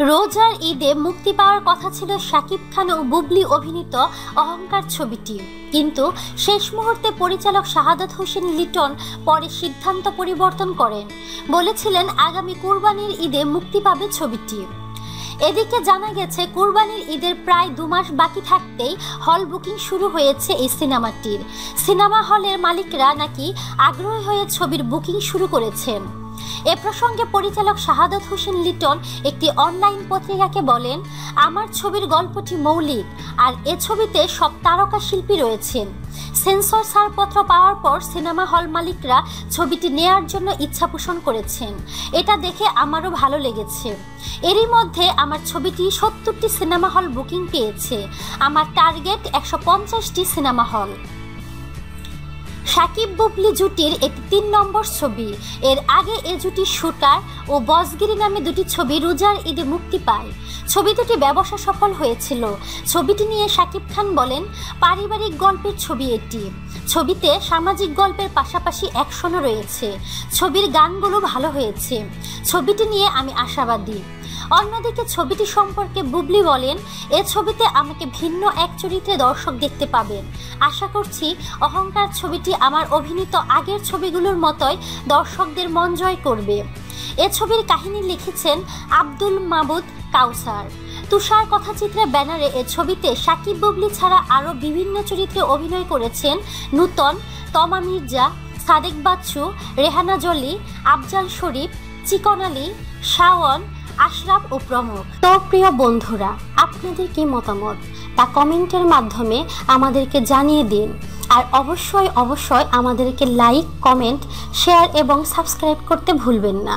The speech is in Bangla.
রোজার ঈদে মুক্তি পাওয়ার কথা ছিল শাকিব খান ও বুবলি অভিনীত অহংকার ছবিটি। কিন্তু শেষ মুহূর্তে পরিচালক শাহাদত হোসেন লিটন পরে সিদ্ধান্ত পরিবর্তন করেন। বলেছিলেন, আগামী কুরবানির ঈদে মুক্তি পাবে ছবিটি। এদিকে জানা গেছে, কুরবানির ঈদের প্রায় দু মাস বাকি থাকতেই হল বুকিং শুরু হয়েছে এই সিনেমাটির। সিনেমা হলের মালিকরা নাকি আগ্রহী হয়ে ছবির বুকিং শুরু করেছেন। এ প্রসঙ্গে পরিচালক শাহাদত হোসেন লিটন একটি অনলাইন পত্রিকাকে বলেন, আমার ছবির গল্পটি মৌলিক, আর এ ছবিতে সব তারকা শিল্পী রয়েছেন। সেন্সর ছাড়পত্র পাওয়ার পর সিনেমা হল মালিকরা ছবিটি নেয়ার জন্য ইচ্ছা পোষণ করেছেন। এটা দেখে আমারও ভালো লেগেছে। এরই মধ্যে আমার ছবিটি সত্তরটি সিনেমা হল বুকিং পেয়েছে। আমার টার্গেট একশো পঞ্চাশটি সিনেমা হল। সাকিব বুবলি জুটির একটি তিন নম্বর ছবি। এর আগে এ জুটির শুটার ও বসগিরি নামে দুটি ছবি রোজার ঈদে মুক্তি পায়। ছবি দুটি ব্যবসা সফল হয়েছিল। ছবিটি নিয়ে সাকিব খান বলেন, পারিবারিক গল্পের ছবি এটি। ছবিতে সামাজিক গল্পের পাশাপাশি অ্যাকশনও রয়েছে। ছবির গানগুলো ভালো হয়েছে। ছবিটি নিয়ে আমি আশাবাদী। অন্যদিকে ছবিটি সম্পর্কে বুবলি বলেন, এ ছবিতে আমাকে ভিন্ন এক চরিত্রে দর্শক দেখতে পাবেন। আশা করছি অহংকার ছবিটি আমার অভিনীত আগের ছবিগুলোর মতোই দর্শকদের মন জয় করবে। এ ছবির কাহিনী লিখেছেন আব্দুল মাবুদ কাউসার। তুষার কথাচিত্রে ব্যানারে এ ছবিতে সাকিব বুবলি ছাড়া আরও বিভিন্ন চরিত্রে অভিনয় করেছেন নূতন, তমা মির্জা, সাদেক বাচ্চু, রেহানা জলি, আফজাল শরীফ চিকন আলী, শাওন, আশরাফ ও প্রমুখ। তো প্রিয় বন্ধুরা, আপনাদের কি মতামত? তা কমেন্টের মাধ্যমে আমাদেরকে জানিয়ে দিন। আর অবশ্যই অবশ্যই আমাদেরকে লাইক, কমেন্ট, শেয়ার এবং সাবস্ক্রাইব করতে ভুলবেন না।